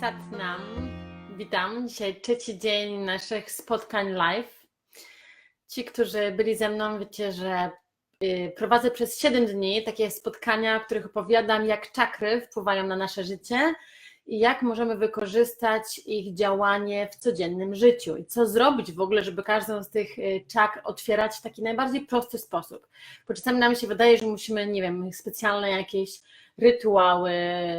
Satnam. Witam. Dzisiaj trzeci dzień naszych spotkań live. Ci, którzy byli ze mną, wiecie, że y, prowadzę przez 7 dni takie spotkania, w których opowiadam, jak czakry wpływają na nasze życie i jak możemy wykorzystać ich działanie w codziennym życiu i co zrobić w ogóle, żeby każdą z tych y, czakr otwierać w taki najbardziej prosty sposób. Bo czasami nam się wydaje, że musimy, nie wiem, specjalne jakieś rytuały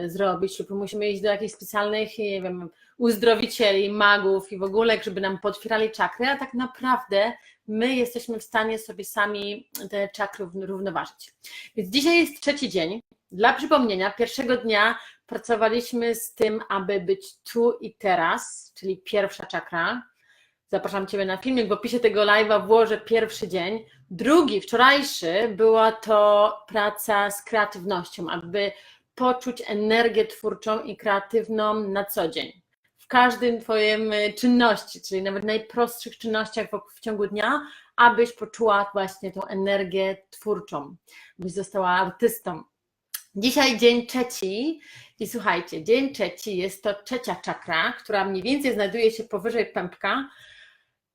zrobić, lub musimy iść do jakichś specjalnych, nie wiem, uzdrowicieli, magów i w ogóle, żeby nam potwierali czakry, a tak naprawdę my jesteśmy w stanie sobie sami te czakry równoważyć. Więc dzisiaj jest trzeci dzień. Dla przypomnienia, pierwszego dnia pracowaliśmy z tym, aby być tu i teraz, czyli pierwsza czakra. Zapraszam Ciebie na filmik, w opisie tego live'a włożę pierwszy dzień. Drugi, wczorajszy, była to praca z kreatywnością, aby poczuć energię twórczą i kreatywną na co dzień. W każdym Twoim czynności, czyli nawet najprostszych czynnościach w ciągu dnia, abyś poczuła właśnie tą energię twórczą, byś została artystą. Dzisiaj dzień trzeci i słuchajcie, dzień trzeci jest to trzecia czakra, która mniej więcej znajduje się powyżej pępka,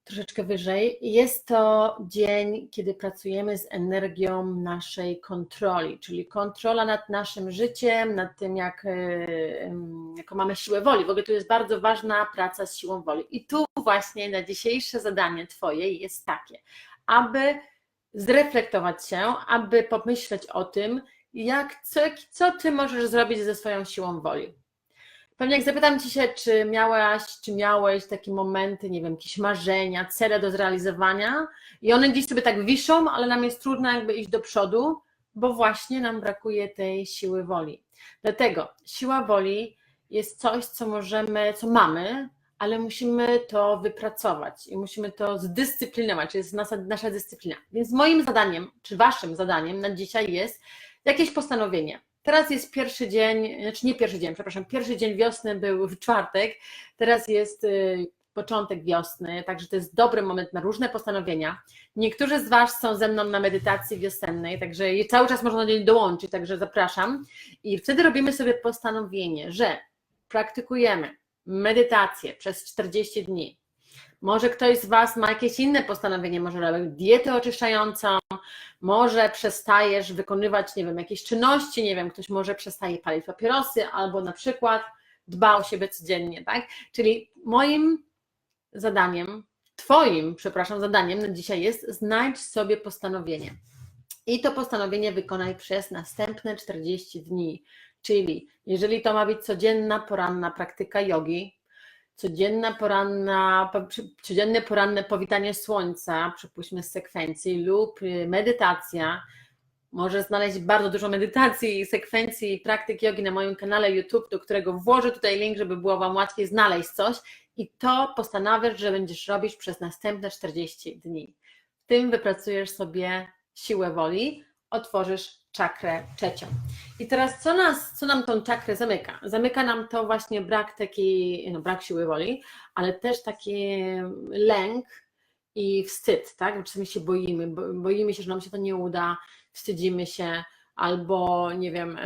troszeczkę wyżej. Jest to dzień, kiedy pracujemy z energią naszej kontroli, czyli kontrola nad naszym życiem, nad tym, jak, jaką mamy siłę woli. W ogóle tu jest bardzo ważna praca z siłą woli. I tu właśnie na dzisiejsze zadanie Twoje jest takie, aby zreflektować się, aby pomyśleć o tym, jak, co, co Ty możesz zrobić ze swoją siłą woli. Pewnie jak zapytam Ci się, czy miałaś, czy miałeś takie momenty, nie wiem, jakieś marzenia, cele do zrealizowania i one gdzieś sobie tak wiszą, ale nam jest trudno jakby iść do przodu, bo właśnie nam brakuje tej siły woli. Dlatego siła woli jest coś, co możemy, co mamy, ale musimy to wypracować i musimy to zdyscyplinować, jest nasza, nasza dyscyplina. Więc moim zadaniem, czy Waszym zadaniem na dzisiaj jest jakieś postanowienie Teraz jest pierwszy dzień, znaczy nie pierwszy dzień, przepraszam, pierwszy dzień wiosny był w czwartek, teraz jest y, początek wiosny, także to jest dobry moment na różne postanowienia. Niektórzy z Was są ze mną na medytacji wiosennej, także cały czas można do niej dołączyć, także zapraszam. I wtedy robimy sobie postanowienie, że praktykujemy medytację przez 40 dni, może ktoś z Was ma jakieś inne postanowienie, może robić dietę oczyszczającą, może przestajesz wykonywać, nie wiem, jakieś czynności, nie wiem, ktoś może przestaje palić papierosy, albo na przykład dba o siebie codziennie, tak? Czyli moim zadaniem, Twoim, przepraszam, zadaniem na dzisiaj jest znajdź sobie postanowienie. I to postanowienie wykonaj przez następne 40 dni. Czyli jeżeli to ma być codzienna, poranna praktyka jogi, codzienna poranna, codzienne poranne powitanie słońca, przypuśćmy z sekwencji, lub y, medytacja. Może znaleźć bardzo dużo medytacji sekwencji i praktyk jogi na moim kanale YouTube, do którego włożę tutaj link, żeby było Wam łatwiej znaleźć coś i to postanawiasz, że będziesz robić przez następne 40 dni. W tym wypracujesz sobie siłę woli, otworzysz czakrę trzecią. I teraz co, nas, co nam tą czakrę zamyka? Zamyka nam to właśnie brak takiej, no brak siły woli, ale też taki lęk i wstyd, tak? Czasami się boimy, boimy się, że nam się to nie uda, wstydzimy się, albo nie wiem,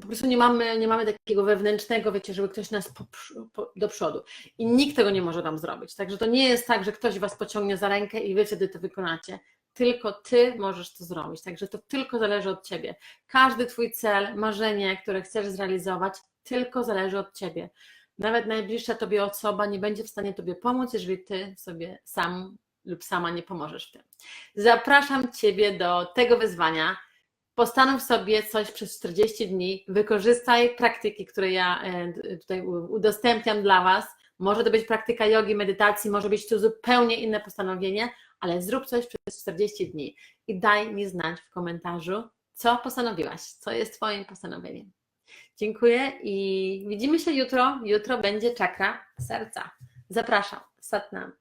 po prostu nie mamy, nie mamy takiego wewnętrznego, wiecie, żeby ktoś nas po, po, do przodu. I nikt tego nie może nam zrobić. Także to nie jest tak, że ktoś was pociągnie za rękę i wy wtedy to wykonacie tylko ty możesz to zrobić. Także to tylko zależy od ciebie. Każdy twój cel, marzenie, które chcesz zrealizować, tylko zależy od ciebie. Nawet najbliższa tobie osoba nie będzie w stanie tobie pomóc, jeżeli ty sobie sam lub sama nie pomożesz w tym. Zapraszam ciebie do tego wyzwania. Postanów sobie coś przez 40 dni, wykorzystaj praktyki, które ja e, tutaj udostępniam dla Was. Może to być praktyka jogi, medytacji, może być to zupełnie inne postanowienie, ale zrób coś przez 40 dni i daj mi znać w komentarzu, co postanowiłaś, co jest Twoim postanowieniem. Dziękuję i widzimy się jutro. Jutro będzie czakra serca. Zapraszam. Satnam.